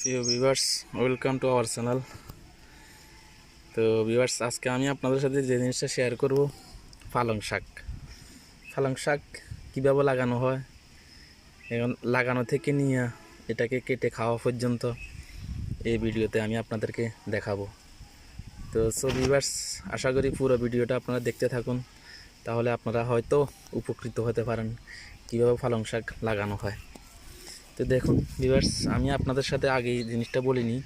প্রিয় viewers welcome to our channel তো viewers আজকে আমি আপনাদের সাথে যে জিনিসটা শেয়ার করব পালং শাক। পালং শাক কীভাবে লাগানো হয়, এখন লাগানো থেকে নিয়ে এটাকে কেটে খাওয়া পর্যন্ত এই ভিডিওতে আমি আপনাদেরকে দেখাবো। তো সো ভিভার্স আশা করি পুরো ভিডিওটা আপনারা দেখতে থাকুন। তাহলে আপনারা হয়তো উপকৃত হতে পারেন কীভাবে পালং শাক লাগানো হয়। তো দেখুন ভিউয়ার্স আমি আপনাদের সাথে আগে জিনিসটা বলিনি।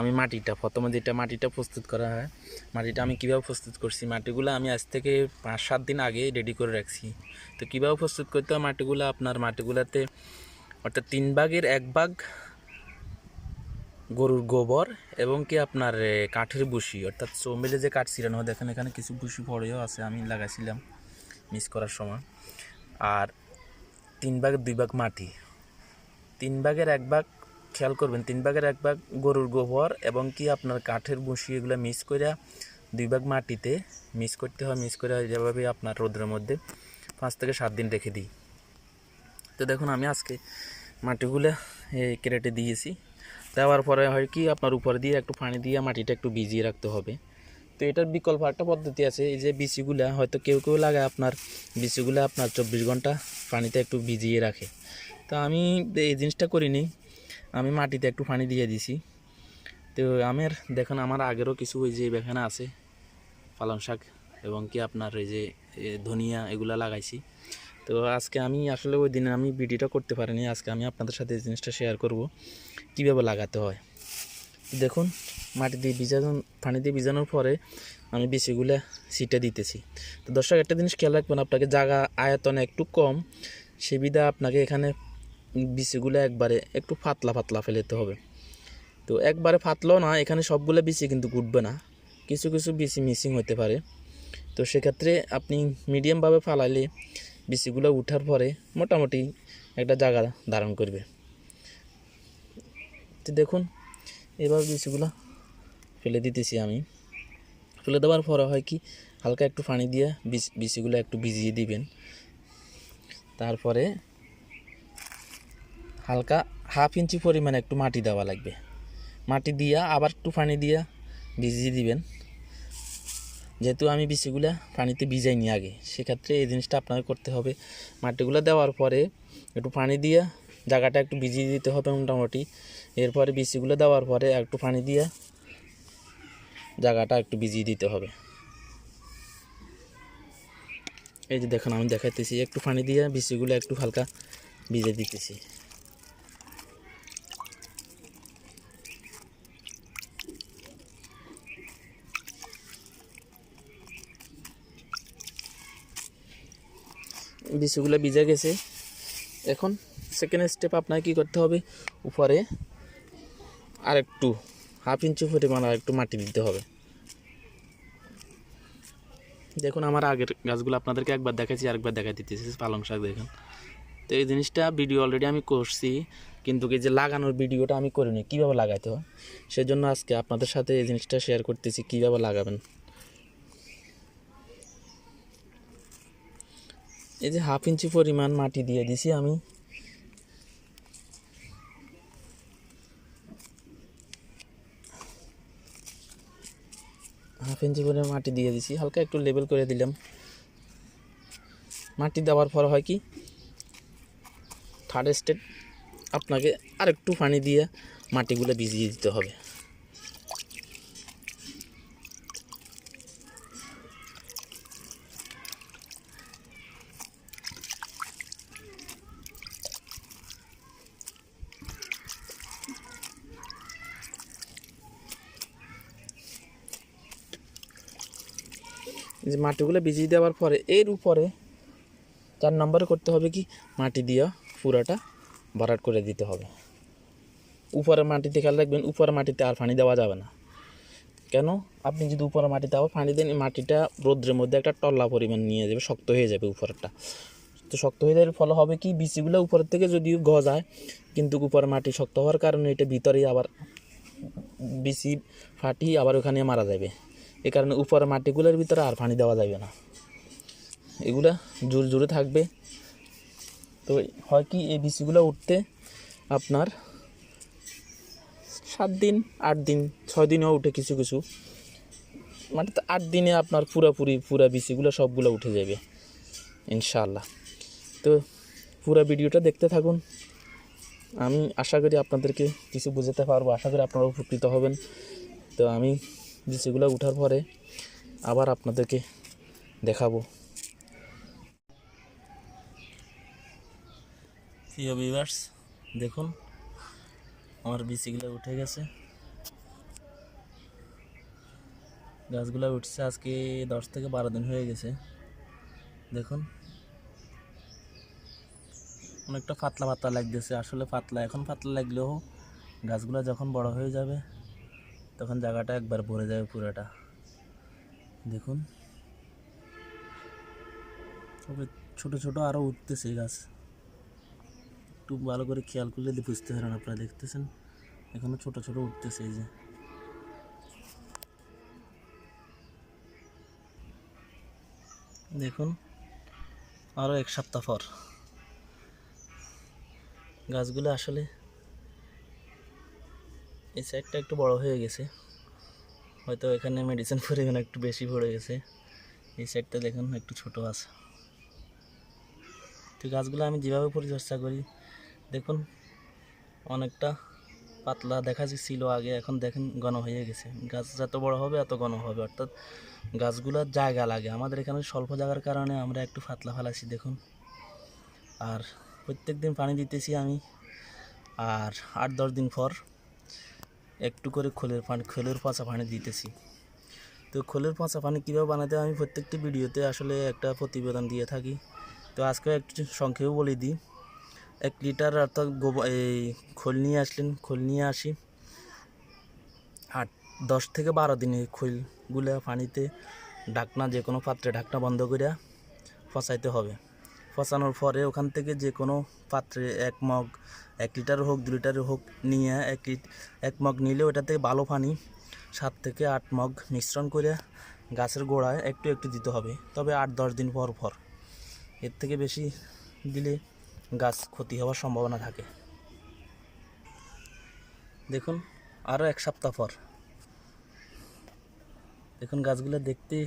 আমি মাটিটা, প্রথমে যেটা মাটিটা প্রস্তুত করা হয়, মাটিটা আমি কীভাবে প্রস্তুত করছি, মাটিগুলো আমি আজ থেকে পাঁচ সাত দিন আগে রেডি করে রাখছি। তো কীভাবে প্রস্তুত করতে হয় মাটিগুলো? আপনার মাটিগুলোতে অর্থাৎ তিন ভাগের এক ভাগ গরুর গোবর এবং কি আপনার কাঠের বুসি অর্থাৎ চৌমেলে যে কাঠ ছিলানো দেখেন এখানে কিছু বুসি পড়েও আছে, আমি লাগাইছিলাম মিস করার সময়। আর তিন ভাগের দুই ভাগ মাটি তিন ভাগের এক ভাগ খেয়াল করবেন, তিন ভাগের এক ভাগ গরুর গোবর এবং কি আপনার কাঠের বসি এগুলো মিক্স করে দুই ভাগ মাটিতে মিক্স করতে হয় মিক্স করে যেভাবে আপনার রোদ্রের মধ্যে পাঁচ থেকে সাত দিন রেখে দিই। তো দেখুন, আমি আজকে মাটিগুলো এই কেরেটে দিয়েছি। দেওয়ার পরে হয় কি, আপনার উপর দিয়ে একটু পানি দিয়ে মাটিটা একটু ভিজিয়ে রাখতে হবে। তো এটার বিকল্প একটা পদ্ধতি আছে, এই যে বিচিগুলা, হয়তো কেউ কেউ লাগায় আপনার, বিচিগুলা আপনার চব্বিশ ঘণ্টা পানিতে একটু ভিজিয়ে রাখে। তো আমি এই জিনিসটা করিনি। আমি মাটিতে একটু পানি দিয়ে দিছি। তো আমার, দেখুন আমার আগেরও কিছু ওই যে এখানে আছে, পালং শাক এবং কি আপনার এই যে ধনিয়া এগুলা লাগাইছি। তো আজকে আমি আসলে ওই দিনে আমি ভিডিওটা করতে পারিনি। আজকে আমি আপনাদের সাথে এই জিনিসটা শেয়ার করব। কীভাবে লাগাতে হয়? দেখুন, মাটি দিয়ে ভিজানো পানি দিয়ে ভিজানোর পরে আমি বিচিগুলো সিটে দিতেছি। তো দর্শক, একটা জিনিস খেয়াল রাখবেন, আপনাকে জায়গা আয়তন একটু কম। সুবিধা আপনাকে এখানে বিচিগুলো একবারে একটু পাতলা পাতলা ফেলেতে হবে। তো একবারে পাতলাও না, এখানে সবগুলো বিচি কিন্তু উঠবে না। কিছু কিছু বিচি মিসিং হতে পারে। তো সেক্ষেত্রে আপনি মিডিয়ামভাবে ফালাইলে বিচিগুলো উঠার পরে মোটামুটি একটা জায়গা ধারণ করবে। তো দেখুন, এবার বিচিগুলো ফেলে দিতেছি আমি। ফেলে দেওয়ার পরে হয় কি, হালকা একটু পানি দিয়ে বিচিগুলো একটু ভিজিয়ে দিবেন। তারপরে হালকা হাফ ইঞ্চি পরিমাণে একটু মাটি দেওয়া লাগবে। মাটি দিয়া, আবার একটু পানি দিয়া ভিজিয়ে দিবেন। যেহেতু আমি বিচিগুলা পানিতে ভিজাইনি আগে, সেক্ষেত্রে এই জিনিসটা আপনাকে করতে হবে। মাটিগুলো দেওয়ার পরে একটু পানি দিয়া জায়গাটা একটু ভিজিয়ে দিতে হবে মোটামুটি। এরপরে বিচিগুলো দেওয়ার পরে একটু পানি দিয়া জায়গাটা একটু ভিজিয়ে দিতে হবে। এই যে দেখুন, আমি দেখাইতেছি, একটু পানি দিয়ে বিচিগুলো একটু হালকা ভিজে দিতেছি। বিচিগুলো ভিজে গেছে। এখন সেকেন্ড স্টেপ আপনাকে কী করতে হবে? উপরে আর একটু হাফ ইঞ্চি পরিমাণ আর একটু মাটি দিতে হবে। দেখুন আমার আগের গাছগুলো আপনাদেরকে একবার দেখাচ্ছি, আরেকবার দেখা দিতেছি, পালং শাক দেখুন। তো এই জিনিসটা ভিডিও অলরেডি আমি করছি, কিন্তু এই যে লাগানোর ভিডিওটা আমি করিনি, কীভাবে লাগাতে হয়? সেজন্য আজকে আপনাদের সাথে এই জিনিসটা শেয়ার করতেছি, কীভাবে লাগাবেন? এই যে হাফ ইঞ্চি পরিমাণ মাটি দিয়ে দিছি আমি। হাফ ইঞ্চি পরিমাণ মাটি দিয়ে দিছি, হালকা একটু লেবেল করে দিলাম। মাটি দেওয়ার পর হয় কি থার্ড স্টেপ আপনাকে আর একটু পানি দিয়ে মাটিগুলো ভিজিয়ে দিতে হবে। যে মাটিগুলো ভিজিয়ে দেওয়ার পরে এর উপরে চার নম্বরে করতে হবে কি? মাটি দিয়ে পুরাটা ভরাট করে দিতে হবে। উপরে মাটিতে খেয়াল রাখবেন উপরে মাটিতে আর পানি দেওয়া যাবে না। কেন? আপনি যদি উপরে মাটিতে আবার পানি দেন মাটিটা রোদ্রের মধ্যে একটা টল্লা পরিমাণ নিয়ে যাবে, শক্ত হয়ে যাবে উপরেরটা। তো শক্ত হয়ে যাওয়ার ফলে হবে কি? বিচিগুলো উপরের থেকে যদিও গজায়, কিন্তু উপরে মাটি শক্ত হওয়ার কারণে এটা ভিতরেই আবার বিচি ফাটি আবার ওখানে মারা যাবে। এই কারণে উপরে মাটিগুলোর ভিতরে আর পানি দেওয়া যাবে না। এগুলা জোর জোরে থাকবে। তো হয় কি, এই বিচিগুলো উঠতে আপনার সাত দিন, আট দিন, ছয় দিনেও উঠে কিছু কিছু। মানে তো আট দিনে আপনার পুরাপুরি, পুরা বিচিগুলো সবগুলো উঠে যাবে, ইনশাআল্লাহ। তো পুরা ভিডিওটা দেখতে থাকুন। আমি আশা করি আপনাদেরকে কিছু বোঝাতে পারব। আশা করি আপনারা উপকৃত হবেন। তো আমি বিচিগুলো উঠার পরে আবার আপনাদেরকে দেখাবো। প্রিয় ভিউয়ার্স দেখুন, আমার বিচিগুলো উঠে গেছে। গাছগুলো উঠছে আজকে দশ থেকে বারো দিন হয়ে গেছে। দেখুন, অনেকটা পাতলা পাতলা লাগতেছে। আসলে পাতলা, এখন পাতলা লাগলেও গাছগুলো যখন বড় হয়ে যাবে তখন জায়গাটা একবার ভরে যাবে পুরোটা। দেখুন। তবে ছোট ছোট আরও উঠতেছে গাছ। একটু ভালো করে খেয়াল করলে বুঝতে পারেন আপনারা দেখতেছেন। এখনও ছোট ছোট উঠতেছে এই যে। দেখুন আরও এক সপ্তাহ পর। গাছগুলো আসলে এই সাইডটা একটু বড় হয়ে গেছে। হয়তো এখানে মেডিসিন পরিমাণ একটু বেশি পড়ে গেছে। এই সাইডটা দেখুন, একটু ছোট আছে। তো গাছগুলো আমি যেভাবে পরিচর্যা করি, দেখুন, অনেকটা পাতলা দেখা ছিল আগে, এখন দেখেন ঘন হয়ে গেছে। গাছ যত বড় হবে এত ঘন হবে। অর্থাৎ গাছগুলোর জায়গা লাগে। আমাদের এখানে স্বল্প জায়গার কারণে আমরা একটু পাতলা ফেলাছি দেখুন। আর প্রত্যেক দিন পানি দিতেছি আমি। আর আট, দশ দিন পর একটু করে খোলের পানি, খোলের পচা পানি দিতেছি। তো খোলের পচা পানি কীভাবে বানাতে আমি প্রত্যেকটি ভিডিওতে আসলে একটা প্রতিবেদন দিয়ে থাকি। তো আজকে একটু সংক্ষেপে বলে দিই, এক লিটার অর্থাৎ গোবর, এই খোল নিয়ে আসলেন, খোল নিয়ে আসি। আট দশ থেকে বারো দিন খোলগুলো পানিতে ঢাকনা, যে কোনো পাত্রে ঢাকনা বন্ধ করে ফসাইতে হবে। ফসানোর পরে ওখান থেকে যে কোনো পাত্রে এক মগ, এক লিটার হোক, দু লিটার হোক নিয়ে এক এক মগ নিলে ওটা থেকে ভালো পানি সাত থেকে আট মগ মিশ্রণ করে গাছের গোড়ায় একটু একটু দিতে হবে। তবে আট দশ দিন পর পর। এর থেকে বেশি দিলে গাছ ক্ষতি হওয়ার সম্ভাবনা থাকে। দেখুন, আরও এক সপ্তাহ পর। দেখুন গাছগুলো দেখতে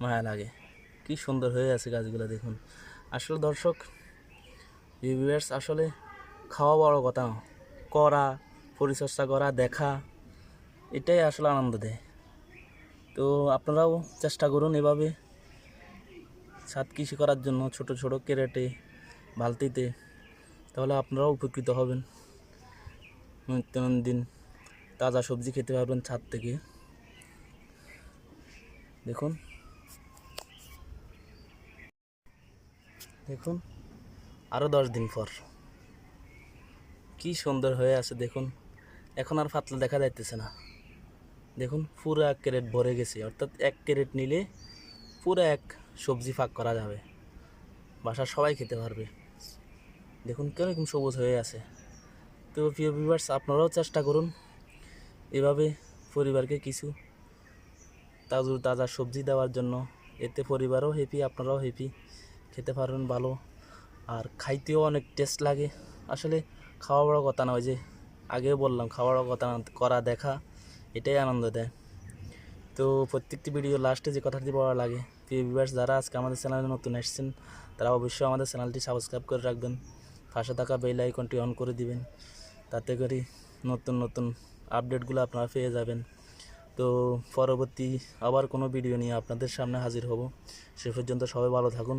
মায়া লাগে। কি সুন্দর হয়ে আছে গাছগুলো দেখুন। আসলে দর্শক ভিউয়ার্স আসলে খাওয়া বড় কথা। করা, পরিচর্যা করা, দেখা, এটাই আসলে আনন্দ দেয়। তো আপনারাও চেষ্টা করুন এভাবে ছাদ কৃষি করার জন্য ছোট ছোট কেরেটে, বালতিতে, তাহলে আপনারাও উপকৃত হবেন। দিন তাজা সবজি খেতে পারবেন ছাদ থেকে। দেখুন। দেখুন। আরও দশ দিন পর। কি সুন্দর হয়ে আছে, দেখুন। এখন আর পাতলা দেখা যাইতেছে না। দেখুন, পুরো এক ক্যারেট ভরে গেছে। অর্থাৎ এক ক্যারেট নিলে পুরো এক সবজি ফাঁক করা যাবে। বাসার সবাই খেতে পারবে। দেখুন, কীরকম সবুজ হয়ে আছে। তো প্রিয় ভিউয়ার্স আপনারাও চেষ্টা করুন। এভাবে পরিবারকে কিছু তাজু তাজা সবজি দেওয়ার জন্য। এতে পরিবারও হ্যাপি আপনারাও হ্যাপি খেতে পারবেন ভালো। আর খাইতেও অনেক টেস্ট লাগে। আসলে খাওয়া বড় কথা নয় যে আগেও বললাম খাওয়া বড় কথা না, করা দেখা এটাই আনন্দ দেয়। তো প্রত্যেকটি ভিডিও লাস্টে যে কথাটি বলা লাগে প্রিয় ভিউয়ার্স যারা আজকে আমাদের চ্যানেলে নতুন এসেছেন তারা অবশ্যই আমাদের চ্যানেলটি সাবস্ক্রাইব করে রাখবেন। পাশে থাকা বেল আইকনটি অন করে দিবেন। তাতে করে নতুন নতুন আপডেটগুলো আপনারা পেয়ে যাবেন। তো পরবর্তী আবার কোনো ভিডিও নিয়ে আপনাদের সামনে হাজির হব। সে পর্যন্ত সবাই ভালো থাকুন।